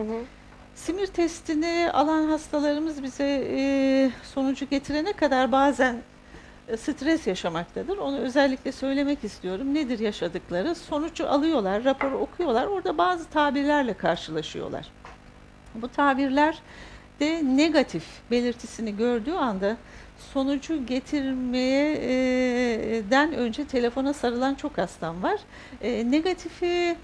Hı testini alan hastalarımız bize e, sonucu getirene kadar bazen e, stres yaşamaktadır. Onu özellikle söylemek istiyorum. Nedir yaşadıkları? Sonucu alıyorlar, raporu okuyorlar. Orada bazı tabirlerle karşılaşıyorlar. Bu tabirler de negatif belirtisini gördüğü anda sonucu getirmeye e, den önce telefona sarılan çok hastam var. E, negatifi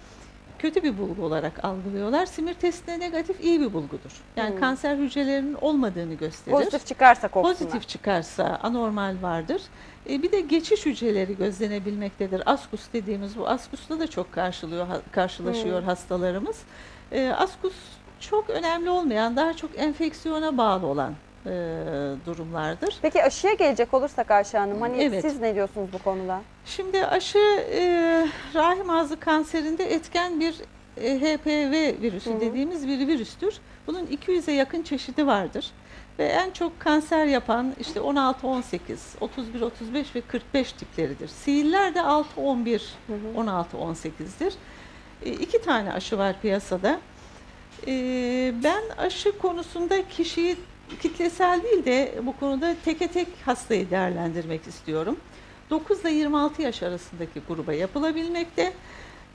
kötü bir bulgu olarak algılıyorlar. Simir testine negatif iyi bir bulgudur. Yani Hmm. kanser hücrelerinin olmadığını gösterir. Pozitif çıkarsa korksunlar. Pozitif çıkarsa anormal vardır. E, bir de geçiş hücreleri gözlenebilmektedir. Askus dediğimiz bu askusla da çok karşılıyor karşılaşıyor Hmm. hastalarımız. E, askus çok önemli olmayan, daha çok enfeksiyona bağlı olan e, durumlardır. Peki aşıya gelecek olursak Ayşe Hanım, hani Evet. siz ne diyorsunuz bu konuda? Şimdi aşı e, rahim ağzı kanserinde etken bir e, HPV virüsü Hı hı. dediğimiz bir virüstür. Bunun 200'e yakın çeşidi vardır. Ve en çok kanser yapan işte 16-18, 31-35 ve 45 tipleridir. Sihirler de 6-11, Hı hı. 16-18'dir. E, iki tane aşı var piyasada. E, ben aşı konusunda kişiyi kitlesel değil de bu konuda teke tek hastayı değerlendirmek istiyorum. 9 ile 26 yaş arasındaki gruba yapılabilmekte.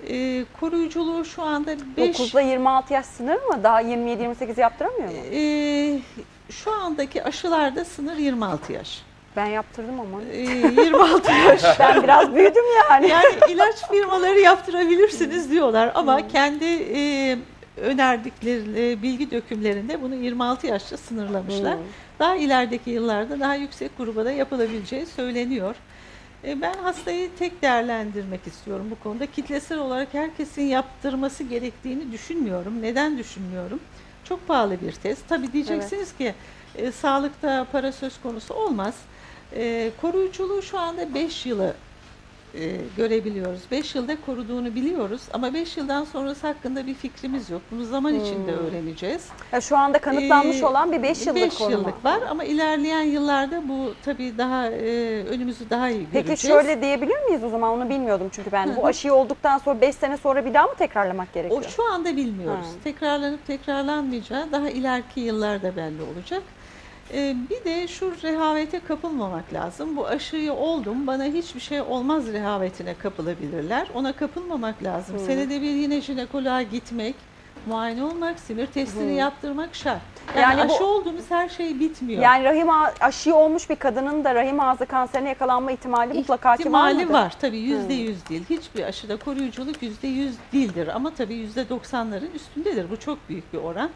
E, koruyuculuğu şu anda 5 9 ile 26 yaş sınır mı? Daha 27-28 yaptıramıyor mu? e, şu andaki aşılarda sınır 26 yaş. Ben yaptırdım ama. E, 26 yaş. Ben biraz büyüdüm yani. Yani ilaç firmaları yaptırabilirsiniz diyorlar ama kendi e, önerdikleri bilgi dökümlerinde bunu 26 yaşta sınırlamışlar. Hmm. Daha ilerideki yıllarda daha yüksek gruba da yapılabileceği söyleniyor. E, Ben hastayı tek değerlendirmek istiyorum bu konuda. Kitlesel olarak herkesin yaptırması gerektiğini düşünmüyorum. Neden düşünmüyorum? Çok pahalı bir test. Tabii diyeceksiniz ki e, sağlıkta para söz konusu olmaz. E, koruyuculuğu şu anda 5 yılı e, görebiliyoruz. 5 yılda koruduğunu biliyoruz ama 5 yıldan sonrası hakkında bir fikrimiz yok. Bunu zaman içinde Hmm. öğreneceğiz. Ya şu anda kanıtlanmış Ee, olan bir 5 yıllık beş konu. yıllık var ama ilerleyen yıllarda bu tabii daha e, önümüzü daha iyi Peki göreceğiz. şöyle diyebiliyor muyuz o zaman onu bilmiyordum çünkü ben. Hı Bu hı. aşıyı olduktan sonra 5 sene sonra bir daha mı tekrarlamak gerekiyor? O şu anda bilmiyoruz. Ha. Tekrarlanıp tekrarlanmayacağı daha ileriki yıllarda belli olacak. Ee, bir de şu rehavete kapılmamak lazım. Bu aşıyı oldum, bana hiçbir şey olmaz rehavetine kapılabilirler. Ona kapılmamak lazım. Hı. Senede bir yine jinekoloğa gitmek, muayene olmak, simir testini Hı. yaptırmak şart. Yani, Yani bu- aşı olduğumuz her şey bitmiyor. Yani rahim aşıyı olmuş bir kadının da rahim ağzı kanserine yakalanma ihtimali mutlaka İhtimali var. Tabii yüzde yüz değil. Hiçbir aşıda koruyuculuk yüzde yüz değildir. Ama tabii yüzde doksanların üstündedir. Bu çok büyük bir oran.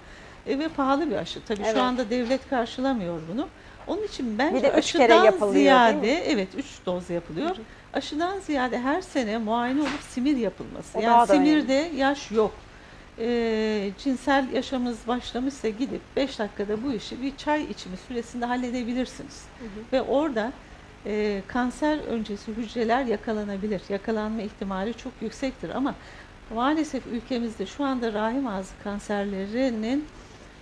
E, ve pahalı bir aşı. Tabii Evet. şu anda devlet karşılamıyor bunu. Onun için bence Bir de üç kere aşıdan yapılıyor, değil ziyade, evet üç doz yapılıyor. Aşıdan ziyade her sene muayene olup simir yapılması. O yani simirde yaş yok. E, cinsel yaşamınız başlamışsa gidip 5 dakikada bu işi bir çay içimi süresinde halledebilirsiniz. Ve orada e, kanser öncesi hücreler yakalanabilir. Yakalanma ihtimali çok yüksektir ama maalesef ülkemizde şu anda rahim ağzı kanserlerinin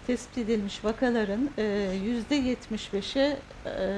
tespit edilmiş vakaların e, %75'e e,